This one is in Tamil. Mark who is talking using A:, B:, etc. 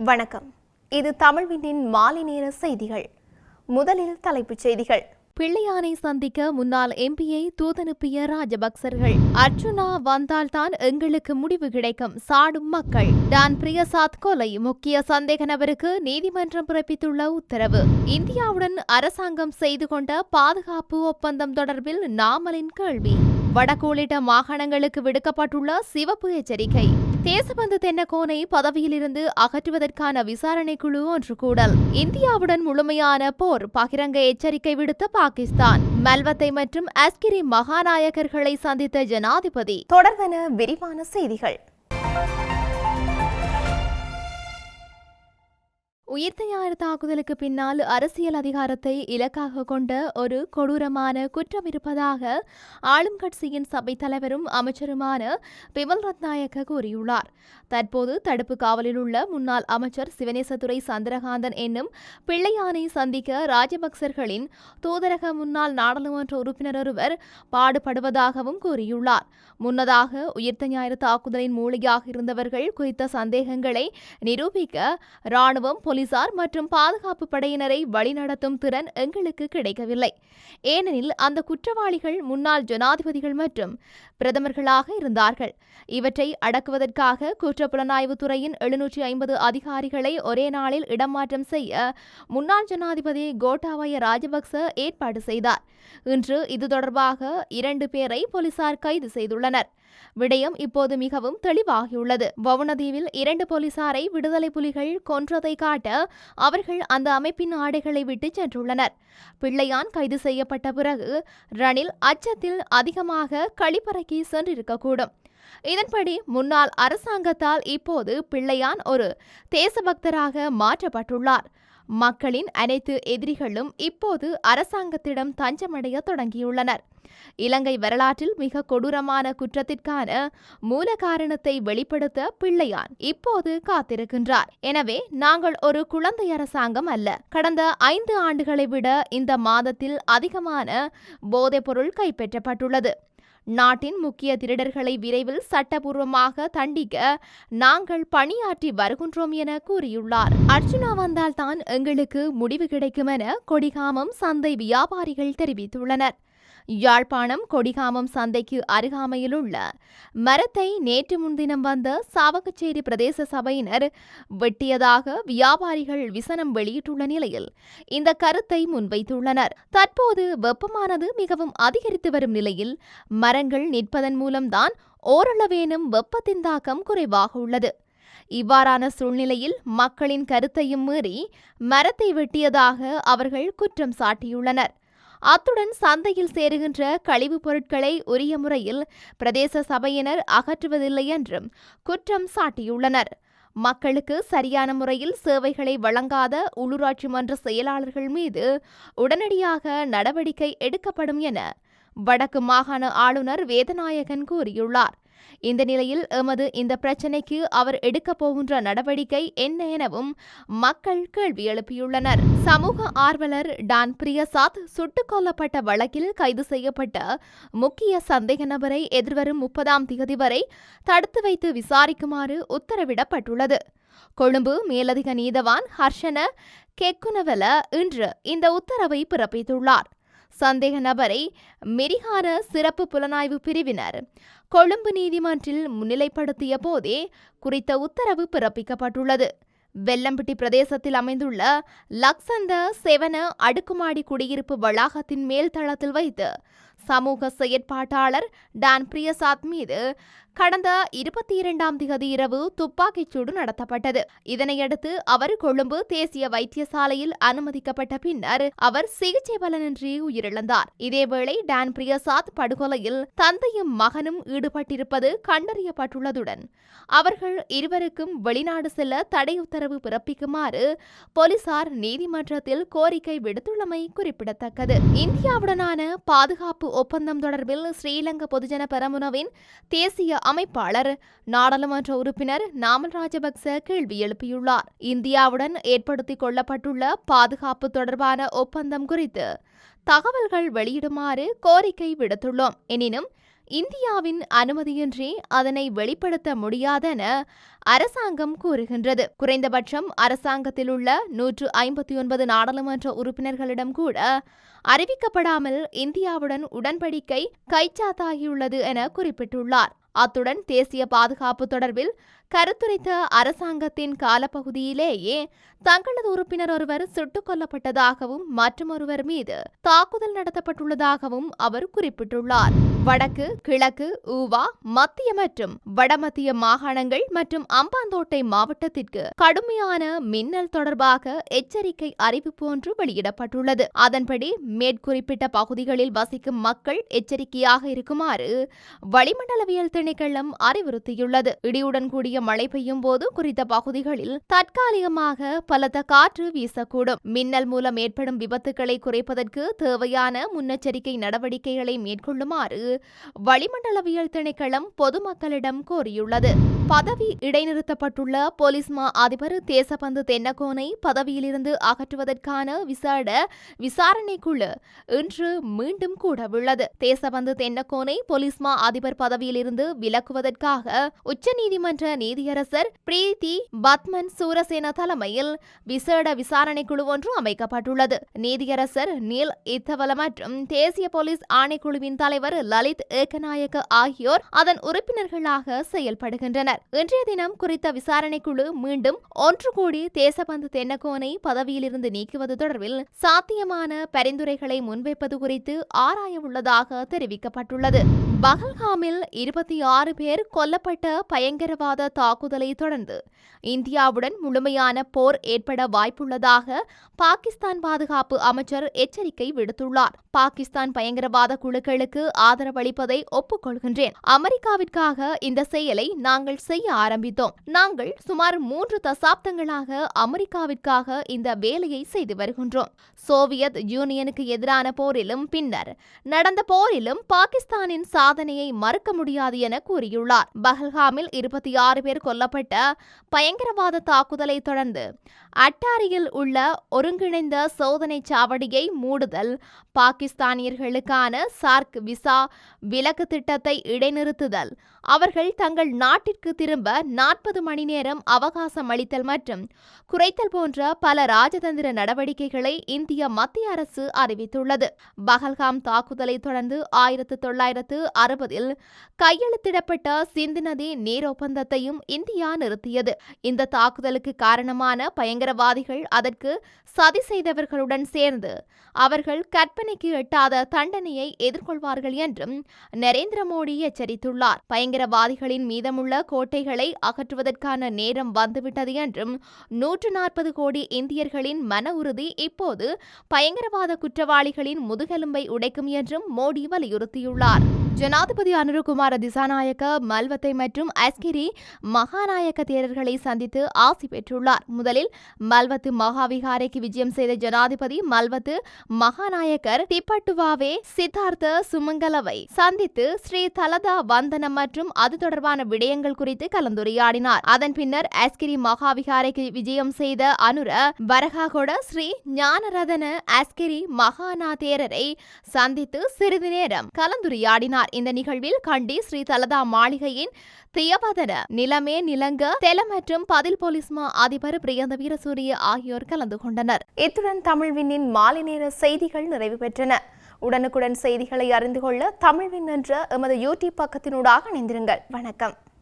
A: வணக்கம். இது தமிழ்வினின் மாலை நேர செய்திகள். முதலில் தலைப்புச் செய்திகள். பிள்ளையானை சந்திக்க முன்னாள் எம்பியை தூதனுப்பிய ராஜபக்சர்கள். அர்ஜுனா வந்தால்தான் எங்களுக்கு முடிவு கிடைக்கும் சாடும் மக்கள். டான் பிரியசாத் கொலை முக்கிய சந்தேக நபருக்கு நீதிமன்றம் பிறப்பித்துள்ள உத்தரவு. இந்தியாவுடன் அரசாங்கம் செய்து கொண்ட பாதுகாப்பு ஒப்பந்தம் தொடர்பில் நாமலின் கேள்வி. வடக்கு உள்ளிட்ட மாகாணங்களுக்கு விடுக்கப்பட்டுள்ள சிவப்பு எச்சரிக்கை. தேசபந்து தென்னகோனை பதவியிலிருந்து அகற்றுவதற்கான விசாரணை குழு ஒன்று கூடல். இந்தியாவுடன் முழுமையான போர் பகிரங்க எச்சரிக்கை விடுத்த பாகிஸ்தான். மல்வத்தை மற்றும் அஸ்கிரி மகாநாயகர்களை சந்தித்த ஜனாதிபதி. தொடர்வன விரிவான செய்திகள். உயிர்த்த ஞாயிறு தாக்குதலுக்கு பின்னால் அரசியல் அதிகாரத்தை இலக்காக கொண்ட ஒரு கொடூரமான குற்றம் இருப்பதாக ஆளும் கட்சியின் சபை தலைவரும் அமைச்சருமான பிமல் ரத்நாயக்க கூறியுள்ளார். தற்போது தடுப்பு காவலில் உள்ள முன்னாள் அமைச்சர் சிவனேசதுரை சந்திரகாந்தன் என்னும் பிள்ளையானை சந்திக்க ராஜபக்சர்களின் தூதரக முன்னாள் நாடாளுமன்ற உறுப்பினர் ஒருவர் பாடுபடுவதாகவும் கூறியுள்ளார். முன்னதாக உயிர்த்த ஞாயிறு தாக்குதலின் மூலியாக இருந்தவர்கள் குறித்த சந்தேகங்களை நிரூபிக்க ராணுவம் போலீசார் மற்றும் பாதுகாப்பு படையினரை வழிநடத்தும் திறன் எங்களுக்கு கிடைக்கவில்லை. ஏனெனில் அந்த குற்றவாளிகள் முன்னாள் ஜனாதிபதிகள் மற்றும் பிரதமர்களாக இருந்தார்கள். இவற்றை அடக்குவதற்காக குற்றப்புலனாய்வுத் துறையின் எழுநூற்றி ஐம்பது அதிகாரிகளை ஒரே நாளில் இடமாற்றம் செய்ய முன்னாள் ஜனாதிபதி கோட்டாபய ராஜபக்ச ஏற்பாடு செய்தார். இன்று இது தொடர்பாக இரண்டு பேரை போலீசார் கைது செய்துள்ளனர். விடயம் இப்போது மிகவும் தெளிவாகியுள்ளது. வவுனதீவில் இரண்டு போலீசாரை விடுதலை புலிகள் கொன்றதை காட்ட அவர்கள் அந்த அமைப்பின் ஆடைகளை விட்டு சென்றுள்ளனர். பிள்ளையான் கைது செய்யப்பட்ட பிறகு ரணில் அச்சத்தில் அதிகமாக கழிப்பறைக்கு சென்றிருக்கக்கூடும். இதன்படி முன்னாள் அரசாங்கத்தால் இப்போது பிள்ளையான் ஒரு தேசபக்தராக மாற்றப்பட்டுள்ளார். மக்களின் அனைத்து எதிரிகளும் இப்போது அரசாங்கத்திடம் தஞ்சமடைய தொடங்கியுள்ளனர். இலங்கை வரலாற்றில் மிக கொடூரமான குற்றத்திற்கான மூல காரணத்தை வெளிப்படுத்த பிள்ளையான் இப்போது காத்திருக்கின்றார். எனவே நாங்கள் ஒரு குழந்தை அரசாங்கம் அல்ல. கடந்த ஐந்து ஆண்டுகளை விட இந்த மாதத்தில் அதிகமான போதைப்பொருள் கைப்பற்றப்பட்டுள்ளது. நாட்டின் முக்கிய திருடர்களை விரைவில் சட்டபூர்வமாக தண்டிக்க நாங்கள் பணியாற்றி வருகின்றோம் என கூறியுள்ளார். அர்ஜுனா வந்தால்தான் எங்களுக்கு முடிவு கிடைக்கும் என கொடிகாமம் சந்தை வியாபாரிகள் தெரிவித்துள்ளனர். யாழ்ப்பாணம் கொடிகாமம் சந்தைக்கு அருகாமையிலுள்ள மரத்தை நேற்று முன்தினம் வந்த சாவகச்சேரி பிரதேச சபையினர் வெட்டியதாக வியாபாரிகள் விசனம் வெளியிட்டுள்ள நிலையில் இந்த கருத்தை முன்வைத்துள்ளனர். தற்போது வெப்பமானது மிகவும் அதிகரித்து வரும் நிலையில் மரங்கள் நிற்பதன் மூலம்தான் ஓரளவேனும் வெப்பத்தின் தாக்கம் குறைவாக உள்ளது. இவ்வாறான சூழ்நிலையில் மக்களின் கருத்தையும் மீறி மரத்தை வெட்டியதாக அவர்கள் குற்றம் சாட்டியுள்ளனர். அத்துடன் சந்தையில் சேருகின்ற கழிவுப் பொருட்களை உரிய முறையில் பிரதேச சபையினர் அகற்றுவதில்லை என்றும் குற்றம் சாட்டியுள்ளனர். மக்களுக்கு சரியான முறையில் சேவைகளை வழங்காத உள்ளூராட்சி மன்ற செயலாளர்கள் மீது உடனடியாக நடவடிக்கை எடுக்கப்படும் என வடக்கு மாகாண ஆளுநர் வேதநாயகன் கூறியுள்ளார். இந்த நிலையில் எமது இந்த பிரச்சினைக்கு அவர் எடுக்கப் போகின்ற நடவடிக்கை என்ன எனவும் மக்கள் கேள்வி எழுப்பியுள்ளனர். சமூக ஆர்வலர் டான் பிரியசாத் சுட்டுக் கொல்லப்பட்ட வழக்கில் கைது செய்யப்பட்ட முக்கிய சந்தேக நபரை எதிர்வரும் முப்பதாம் திகதி வரை தடுத்து வைத்து விசாரிக்குமாறு உத்தரவிடப்பட்டுள்ளது. கொழும்பு மேலதிக நீதவான் ஹர்ஷன கெக்குனவல இன்று இந்த உத்தரவை பிறப்பித்துள்ளார். சந்தேக நபரை மெரிஹான சிறப்பு புலனாய்வு பிரிவினர் கொழும்பு நீதிமன்றில் முன்னிலைப்படுத்திய போதே குறித்த உத்தரவு பிறப்பிக்கப்பட்டுள்ளது. வெல்லம்பட்டி பிரதேசத்தில் அமைந்துள்ள லக்சந்த செவன அடுக்குமாடி குடியிருப்பு வளாகத்தின் மேல் தளத்தில் வைத்து சமூக செயற்பாட்டாளர் டான் பிரியசாத் மீது கடந்த இருபத்தி இரண்டாம் திகதி இரவு துப்பாக்கிச் சூடு நடத்தப்பட்டது. இதனையடுத்து அவர் கொழும்பு தேசிய வைத்தியசாலையில் அனுமதிக்கப்பட்ட பின்னர் அவர் சிகிச்சை பலனின்றி உயிரிழந்தார். இதேவேளை டான் பிரியசாத் படுகொலையில் தந்தையும் மகனும் ஈடுபட்டிருப்பது கண்டறியப்பட்டுள்ளதுடன் அவர்கள் இருவருக்கும் வெளிநாடு செல்ல தடை உத்தரவு பிறப்பிக்குமாறு போலீசார் நீதிமன்றத்தில் கோரிக்கை விடுத்துள்ளமை குறிப்பிடத்தக்கது. இந்தியாவுடனான பாதுகாப்பு ஒப்பந்தம் தொடர்பில் ஸ்ரீலங்கா பொதுஜன பெரமுனவின் தேசிய அமைப்பாளர். நாடாளுமன்ற உறுப்பினர் நாமல் ராஜபக்ச கேள்வி எழுப்பியுள்ளார். இந்தியாவுடன் ஏற்படுத்திக் கொள்ளப்பட்டுள்ள பாதுகாப்பு தொடர்பான ஒப்பந்தம் குறித்து தகவல்கள் வெளியிடுமாறு கோரிக்கை விடுத்துள்ளோம். எனினும் இந்தியாவின் அனுமதியின்றி அதனை வெளிப்படுத்த முடியாதென அரசாங்கம் கூறுகின்றது. குறைந்தபட்சம் அரசாங்கத்தில் உள்ள நூற்று ஐம்பத்தி ஒன்பது நாடாளுமன்ற உறுப்பினர்களிடம் கூட அறிவிக்கப்படாமல் இந்தியாவுடன் உடன்படிக்கை கைச்சாத்தாகியுள்ளது என குறிப்பிட்டுள்ளார். அத்துடன் தேசிய பாதுகாப்பு தொடர்பில் கருத்துரைத்த அரசாங்கத்தின் காலப்பகுதியிலேயே தங்களது உறுப்பினர் ஒருவர் சுட்டுக் கொல்லப்பட்டதாகவும் மற்றொருவர் மீது தாக்குதல் நடத்தப்பட்டுள்ளதாகவும் அவர் குறிப்பிட்டுள்ளார். வடக்கு கிழக்கு ஊவா மத்திய மற்றும் வடமத்திய மாகாணங்கள் மற்றும் அம்பாந்தோட்டை மாவட்டத்திற்கு கடுமையான மின்னல் தொடர்பாக எச்சரிக்கை அறிவிப்பு ஒன்று வெளியிடப்பட்டுள்ளது. அதன்படி மேற்குறிப்பிட்ட பகுதிகளில் வசிக்கும் மக்கள் எச்சரிக்கையாக இருக்குமாறு வளிமண்டலவியல் திணைக்களம் அறிவுறுத்தியுள்ளது. இடியுடன் கூடிய மழை பெய்யும் போது குறித்த பகுதிகளில் தற்காலிகமாக பலத்த காற்று வீசக்கூடும். மின்னல் மூலம் ஏற்படும் விபத்துக்களை குறைப்பதற்கு தேவையான முன்னெச்சரிக்கை நடவடிக்கைகளை மேற்கொள்ளுமாறு வளிமண்டலவியல் திணைக்களம் பொதுமக்களிடம் கோரியுள்ளது. பதவி இடைநிறுத்தப்பட்டுள்ள போலீஸ் மா அதிபர் தேசபந்து தென்னகோனை பதவியிலிருந்து அகற்றுவதற்கான விசாட விசாரணைக்குழு இன்று மீண்டும் கூடவுள்ளது. தேசபந்து தென்னகோனை போலீஸ் மா அதிபர் பதவியிலிருந்து விலக்குவதற்காக உச்சநீதிமன்ற நீதியரசர் பிரீத்தி பத்மன் சூரசேன தலைமையில் விசேட விசாரணை குழு ஒன்று அமைக்கப்பட்டுள்ளது. நீதியரசர் நீல் இத்தவல மற்றும் தேசிய போலீஸ் ஆணைக்குழுவின் தலைவர் லலித் ஏகநாயக்க ஆகியோர் அதன் உறுப்பினர்களாக செயல்படுகின்றனர். இன்றைய தினம் குறித்த விசாரணை குழு மீண்டும் ஒன்று கூடி தேசபந்து தென்னகோனை பதவியிலிருந்து நீக்குவது தொடர்பில் சாத்தியமான பரிந்துரைகளை முன்வைப்பது குறித்து ஆராய உள்ளதாக தெரிவிக்கப்பட்டுள்ளது. பகல்காமில் இருபத்தி ஆறு பேர் கொல்லப்பட்ட பயங்கரவாத தாக்குதலை தொடர்ந்து இந்தியாவுடன் முழுமையான போர் ஏற்பட வாய்ப்புள்ளதாக பாகிஸ்தான் பாதுகாப்பு அமைச்சர் எச்சரிக்கை விடுத்துள்ளார். பாகிஸ்தான் பயங்கரவாத குழுக்களுக்கு ஆதரவளிப்பதை ஒப்புக்கொள்கின்றேன். அமெரிக்காவிற்காக இந்த செயலை நாங்கள் செய்ய ஆரம்பித்தோம். நாங்கள் சுமார் மூன்று தசாப்தங்களாக அமெரிக்காவிற்காக இந்த வேலையை செய்து வருகின்றோம். சோவியத் யூனியனுக்கு எதிரான போரிலும் பின்னர் நடந்த போரிலும் பாகிஸ்தானின் சாதனையை மறுக்க முடியாது என கூறியுள்ளார். பஹல்காமில் இருபத்தி ஆறு பேர் கொல்லப்பட்ட பயங்கரவாத தாக்குதலை தொடர்ந்து அட்டாரியில் உள்ள ஒருங்கிணைந்த சோதனை சாவடியை மூடுதல் பாகிஸ்தானியர்களுக்கான சார்க் விசா விலக்கு திட்டத்தை இடைநிறுத்துதல் அவர்கள் தங்கள் நாட்டிற்கு திரும்ப நாற்பது மணி நேரம் அவகாசம் அளித்தல் மற்றும் குறைத்தல் போன்ற பல ராஜதந்திர நடவடிக்கைகளை இந்திய மத்திய அரசு அறிவித்துள்ளது. பகல்காம் தாக்குதலை தொடர்ந்து ஆயிரத்து தொள்ளாயிரத்து அறுபதில் கையெழுத்திடப்பட்ட சிந்து நதி நீர் ஒப்பந்தத்தையும் இந்தியா நிறுத்தியது. இந்த தாக்குதலுக்கு காரணமான பயங்கர பயங்கரவாதிகள் அதற்கு சதி செய்தவர்களுடன் சேர்ந்து அவர்கள் கற்பனைக்கு எட்டாத தண்டனையை எதிர்கொள்வார்கள் என்றும் நரேந்திர மோடி எச்சரித்துள்ளார். பயங்கரவாதிகளின் மீதமுள்ள கோட்டைகளை அகற்றுவதற்கான நேரம் வந்துவிட்டது என்றும் நூற்று நாற்பது கோடி இந்தியர்களின் மன உறுதி இப்போது பயங்கரவாத குற்றவாளிகளின் முதுகெலும்பை உடைக்கும் என்றும் மோடி வலியுறுத்தியுள்ளார். ஜனாதிபதி அனுருகுமார திசாநாயக்க மல்வத்தை மற்றும் அஸ்கிரி மகாநாயக்க தேரர்களை சந்தித்து ஆசி பெற்றுள்ளார். முதலில் மல்வத்து மகாவிகாரைக்கு விஜயம் செய்த ஜனாதிபதி மல்வத்து மகாநாயக்கர் திப்பட்டுவாவே சித்தார்த்த சுமங்கலவை சந்தித்து ஸ்ரீ தலதா வந்தனம் மற்றும் அது தொடர்பான விடயங்கள் குறித்து கலந்துரையாடினார். அதன் பின்னர் அஸ்கிரி மகாவிகாரைக்கு விஜயம் செய்த அனுர வரகாகொட ஸ்ரீ ஞானரதன அஸ்கிரி மகானா தேரரை சந்தித்து சிறிது நேரம் கலந்துரையாடினார். இந்த நிகழ்வில் கண்டி ஸ்ரீ தலதா மாளிகையின் தியவதன நிலமே நிலங்க தெல மற்றும் பதில் போலீஸ்மா அதிபர் பிரியந்த வீரசூரிய ஆகியோர் கலந்து கொண்டனர். இத்துடன் தமிழ்வினின் மாலை நேர செய்திகள் நிறைவு பெற்றன. உடனுக்குடன் செய்திகளை அறிந்து கொள்ள தமிழ்வின் என்ற எமது யூடியூப் பக்கத்தினூடாக இணைந்திருங்கள். வணக்கம்.